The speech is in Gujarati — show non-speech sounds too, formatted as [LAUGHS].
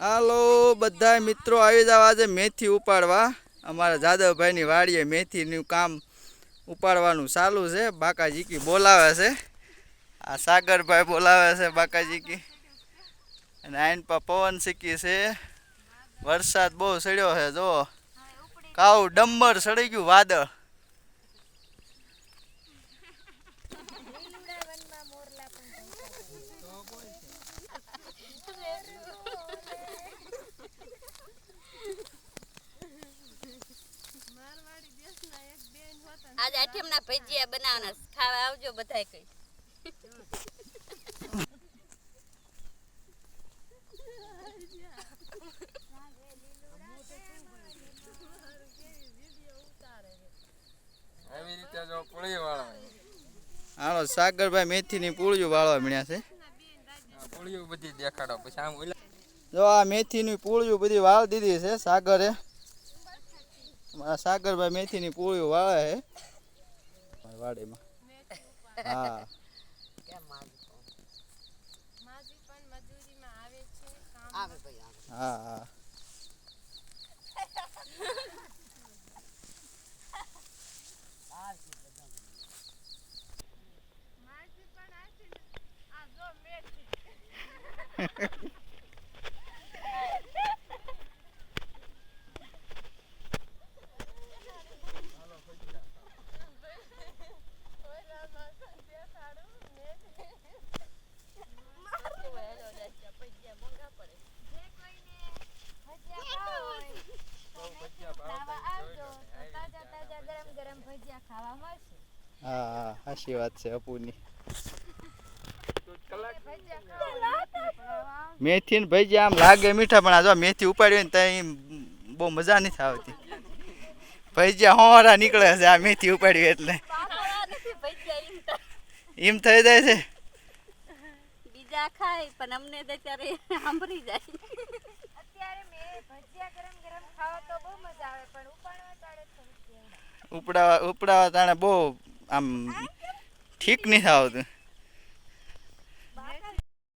હાલો બધા મિત્રો, આવી જાવ આજે મેથી ઉપાડવા. અમારા જાદવભાઈની વાડીએ મેથીનું કામ ઉપાડવાનું ચાલુ છે. બાકાજીકી બોલાવે છે. આ સાગરભાઈ બોલાવે છે બાકાજીકી. અને આઈન પર પવન શીખી છે. વરસાદ બહુ સડ્યો છે જો કાવ ડમ્બર સડી ગયું વાદળ. આજ આઠમના ભજીયા બનાવવાના ખાવા આવજો બધાય કઈ. આવી રીતે જો પુળી વાળવા હાલો સાગરભાઈ મેથીની પૂળિયું વાળવા મળ્યા છે. પુળીઓ બધી દેખાડો પછી આમ ઓલા જો આ મેથીની પૂળિયું બધી વાળ દીધી છે સાગરે. આ સાગરભાઈ મેથીની પૂળિયું વાળે છે. વાડીમાં. હા. આવે હા હા. [LAUGHS] હા સાચી વાત છે અપુની મેથી ને ભજીયા આમ લાગે મીઠા પણ આ જો મેથી ઉપાડ્યું ને ત્યાં બહુ મજા નથી આવતી. ભજીયા હોરા નીકળે છે આ મેથી ઉપાડી એટલે. એમ થઈ જાય છે. બીજા ખાય પણ અમને તો ત્યારે સાંભળી જાય. અત્યારે મેં ભજીયા ગરમ ગરમ ખાવા તો બહુ મજા આવે પણ ઉપાડવા તાળે ઉપડાવા ઉપડાવા તાણે બહુ આમ ઠીક નહીં આવતું.